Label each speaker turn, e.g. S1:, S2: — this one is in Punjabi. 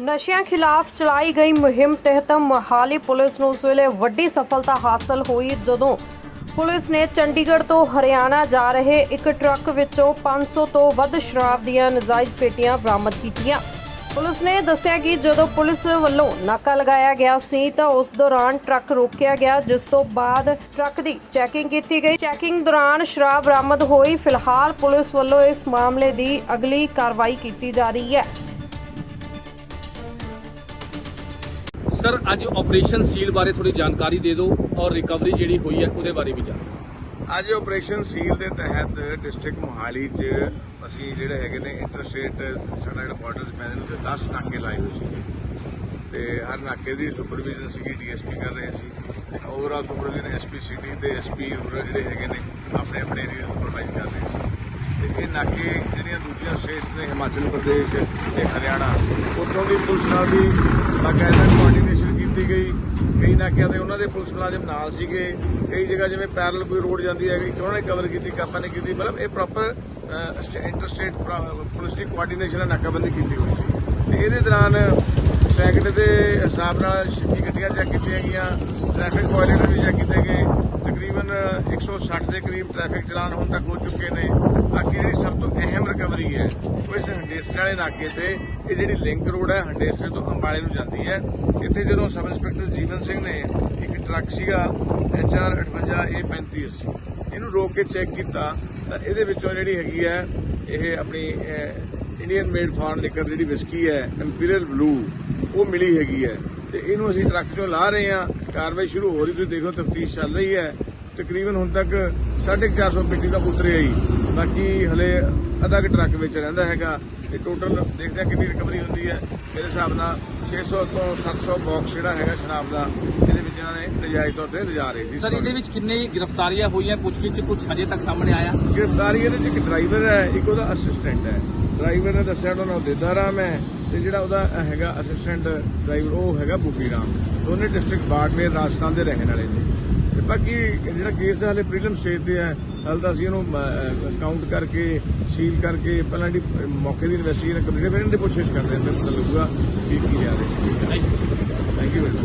S1: ਨਸ਼ਿਆਂ ਖਿਲਾਫ ਚਲਾਈ ਗਈ ਮੁਹਿੰਮ ਤਹਿਤ ਮਹਾਲੀ ਪੁਲਿਸ ਨੂੰ ਉਸ ਵੇਲੇ ਵੱਡੀ ਸਫਲਤਾ ਹਾਸਲ ਹੋਈ ਜਦੋਂ ਪੁਲਿਸ ਨੇ ਚੰਡੀਗੜ੍ਹ ਤੋਂ ਹਰਿਆਣਾ ਜਾ ਰਹੇ ਇੱਕ ਟਰੱਕ ਵਿੱਚੋਂ 500 ਤੋਂ ਵੱਧ ਸ਼ਰਾਬ ਦੀਆਂ ਨਜਾਇਜ਼ ਪੇਟੀਆਂ ਬਰਾਮਦ ਕੀਤੀਆਂ। ਪੁਲਿਸ ਨੇ ਦੱਸਿਆ ਕਿ ਜਦੋਂ ਪੁਲਿਸ ਵੱਲੋਂ ਨਾਕਾ ਲਗਾਇਆ ਗਿਆ ਸੀ ਤਾਂ ਉਸ ਦੌਰਾਨ ਟਰੱਕ ਰੋਕਿਆ ਗਿਆ, ਜਿਸ ਤੋਂ ਬਾਅਦ ਟਰੱਕ ਦੀ ਚੈਕਿੰਗ ਕੀਤੀ ਗਈ। ਚੈਕਿੰਗ ਦੌਰਾਨ ਸ਼ਰਾਬ ਬਰਾਮਦ ਹੋਈ। ਫਿਲਹਾਲ ਪੁਲਿਸ ਵੱਲੋਂ ਇਸ ਮਾਮਲੇ ਦੀ ਅਗਲੀ ਕਾਰਵਾਈ ਕੀਤੀ ਜਾ ਰਹੀ ਹੈ।
S2: ਸਰ, ਅੱਜ ਆਪਰੇਸ਼ਨ ਸੀਲ ਬਾਰੇ ਥੋੜੀ ਜਾਣਕਾਰੀ ਦੇ ਦਿਓ ਔਰ ਰਿਕਵਰੀ ਜਿਹੜੀ ਹੋਈ ਹੈ ਉਹਦੇ ਬਾਰੇ ਵੀ ਜਾਣੋ।
S3: ਅੱਜ ਆਪਰੇਸ਼ਨ ਸੀਲ ਦੇ ਤਹਿਤ ਡਿਸਟ੍ਰਿਕਟ ਮੋਹਾਲੀ 'ਚ ਅਸੀਂ ਜਿਹੜੇ ਹੈਗੇ ਨੇ ਇੰਟਰਸਟੇਟ ਸਾਡਾ ਜਿਹੜਾ ਬਾਰਡਰ ਪੈਨਲ ਦੇ 10 ਨਾਕੇ ਲਾਏ ਹੋਏ ਸੀ ਤੇ ਹਰ ਨਾਕੇ ਦੀ ਸੁਪਰਵਿਜ਼ਨ ਸੀਗੀ ਡੀਐਸਪੀ ਕਰ ਰਹੇ ਸੀ। ਤੇ ਓਵਰਆਲ ਸੁਪਰਵਿਜ਼ਨ ਐਸਪੀ ਸਿਟੀ ਤੇ ਐਸਪੀ ਜਿਹੜੇ ਹੈਗੇ ਨੇ ਆਪਣੇ ਆਪਣੇ ਏਰੀਆ ਸੁਪਰਵਾਈਜ਼ ਕਰ ਰਹੇ ਸੀ। ਇਹ ਨਾਕੇ ਜਿਹੜੀਆਂ ਦੂਜੀਆਂ ਸਟੇਟਸ ਨੇ ਹਿਮਾਚਲ ਪ੍ਰਦੇਸ਼ ਤੇ ਹਰਿਆਣਾ, ਉੱਥੋਂ ਦੀ ਪੁਲਿਸ ਨਾਲ ਵੀ ਬਾਕਾਇਦਾ ਕੋਆਰਡੀਨੇਸ਼ਨ ਕੀਤੀ ਗਈ। ਕਈ ਨਾਕਿਆਂ ਤੇ ਉਹਨਾਂ ਦੇ ਪੁਲਿਸ ਮੁਲਾਜ਼ਮ ਨਾਲ ਸੀਗੇ। ਕਈ ਜਗ੍ਹਾ ਜਿਵੇਂ ਪੈਰਲ ਕੋਈ ਰੋਡ ਜਾਂਦੀ ਹੈਗੀ ਉਹਨਾਂ ਨੇ ਕਵਰ ਕੀਤੀ ਕਾਪਾਂ ਨੇ ਕੀਤੀ, ਮਤਲਬ ਇਹ ਪ੍ਰੋਪਰ ਇੰਟਰਸਟੇਟ ਪੁਲਿਸ ਦੀ ਕੋਆਰਡੀਨੇਸ਼ਨ ਨਾਲ ਨਾਕਾਬੰਦੀ ਕੀਤੀ ਹੋਈ ਸੀ। ਤੇ ਇਹਦੇ ਦੌਰਾਨ ਸੈਕਟਰ ਦੇ ਹਿਸਾਬ ਨਾਲ 26 ਗੱਡੀਆਂ ਚੈੱਕ ਕੀਤੀਆਂ ਗਈਆਂ ਟ੍ਰੈਫਿਕ ਵਾਇਲੇਟਰ ਵੀ ਚੈੱਕ ਕੀਤੇ ਗਏ। ਤਕਰੀਬਨ 160 ਦੇ ਕਰੀਬ ਟ੍ਰੈਫਿਕ ਚਲਾਨ ਹੁਣ ਤੱਕ ਹੋ ਚੁੱਕੇ ਨੇ। ਅਹਿਮ ਹੈ। ਉਹ ਇਸ ਹੰਡੇਸਰ ਵਾਲੇ ਨਾਕੇ ਤੇ ਇਹ ਜਿਹੜੀ ਲਿੰਕ ਰੋਡ ਹੈ, ਹੰਡੇਸਰੇ ਤੋਂ ਅੰਬਾਲੇ ਨੂੰ ਜਾਂਦੀ ਹੈ। ਇੱਥੇ ਜਦੋਂ ਸਬ ਇੰਸਪੈਕਟਰ ਜੀਵਨ ਸਿੰਘ ਨੇ ਇੱਕ ਟਰੱਕ ਸੀਗਾ HR 58A35 ਸੀ ਇਹਨੂੰ ਰੋਕ ਕੇ ਚੈੱਕ ਕੀਤਾ, ਤਾਂ ਇਹਦੇ ਵਿੱਚੋਂ ਜਿਹੜੀ ਹੈਗੀ ਹੈ, ਇਹ ਆਪਣੀ ਇੰਡੀਅਨ ਮੇਡ ਫਾਰਮ ਲਿਕਰ ਜਿਹੜੀ ਵਿਸਕੀ ਹੈ ਇੰਪੀਰੀਅਲ ਬਲੂ ਉਹ ਮਿਲੀ ਹੈਗੀ ਹੈ। ਤੇ ਇਹਨੂੰ ਅਸੀਂ ਟਰੱਕ ਚੋਂ ਲਾ ਰਹੇ ਹਾਂ। ਕਾਰਵਾਈ ਸ਼ੁਰੂ ਹੋ ਰਹੀ, ਤੁਸੀਂ ਦੇਖੋ ਤਫਤੀਸ਼ ਚੱਲ ਰਹੀ ਹੈ। ਤਕਰੀਬਨ ਹੁਣ ਤੱਕ 450 ਪੇਟੀ ਦਾ ਉਤਰਿਆ ਹੀ ਬਾਕੀ ਹਲੇ ਅੱਧਾ ਕੁ ਟਰੱਕ ਵਿੱਚ ਰਹਿੰਦਾ ਹੈਗਾ। ਤੇ ਟੋਟਲ ਦੇਖਦੇ ਹਾਂ ਕਿੰਨੀ ਰਿਕਵਰੀ ਹੁੰਦੀ ਹੈ। ਮੇਰੇ ਹਿਸਾਬ ਨਾਲ 600 ਤੋਂ 700 ਬਾਕਸ ਜਿਹੜਾ ਹੈਗਾ ਸ਼ਰਾਬ ਦਾ ਇਹਦੇ ਵਿੱਚ ਇਹਨਾਂ ਨੇ ਨਜਾਇਜ਼ ਤੌਰ ਤੇ ਲਿਜਾ ਰਹੇ ਸੀ।
S2: ਸਰ ਇਹਦੇ ਵਿੱਚ ਕਿੰਨੇ ਗ੍ਰਿਫਤਾਰੀਆਂ ਹੋਈਆਂ? ਪੁੱਛਗਿੱਛ ਚ ਕੁਝ ਹਜੇ ਤੱਕ ਸਾਹਮਣੇ ਆਇਆ?
S3: ਗ੍ਰਿਫਤਾਰੀ ਇਹਦੇ ਵਿੱਚ ਇੱਕ ਡਰਾਈਵਰ ਹੈ ਇੱਕ ਉਹਦਾ ਅਸਿਸਟੈਂਟ ਹੈ। ਡਰਾਈਵਰ ਨੇ ਦੱਸਿਆ ਉਹਨਾਂ ਨੂੰ ਦੇਦਾ ਰਾਮ ਹੈ ਤੇ ਜਿਹੜਾ ਉਹਦਾ ਹੈਗਾ ਅਸਿਸਟੈਂਟ ਡਰਾਈਵਰ ਉਹ ਹੈਗਾ ਬੁੱਗੀ ਰਾਮ। ਦੋਨੇ ਡਿਸਟ੍ਰਿਕਟ ਬਾੜਮੇਰ ਰਾਜਸਥਾਨ ਦੇ ਰਹਿਣ ਵਾਲੇ ਨੇ। ਤੇ ਬਾਕੀ ਜਿਹੜਾ ਕੇਸ ਹੈ, ਹਲੇ ਪ੍ਰੀਲਮ ਸਟੇਜ ਤੇ ਹੈ। ਹਾਲੇ ਤਾਂ ਅਸੀਂ ਉਹਨੂੰ ਕਾਊਂਟ ਕਰਕੇ ਸੀਲ ਕਰਕੇ, ਪਹਿਲਾਂ ਜਿਹੜੀ ਮੌਕੇ ਦੀ ਇਨਵੈਸਟੀਗੇਸ਼ਨ ਕੰਪਲੀਟ ਫਿਰ ਇਹਨਾਂ ਦੀ ਪੁੱਛਿਸ਼ ਕਰਦੇ ਹਾਂ ਤੇ ਪਤਾ ਲੱਗੂਗਾ ਕੀ ਕੀ ਜਾ ਰਿਹਾ ਥੈਂਕ ਯੂ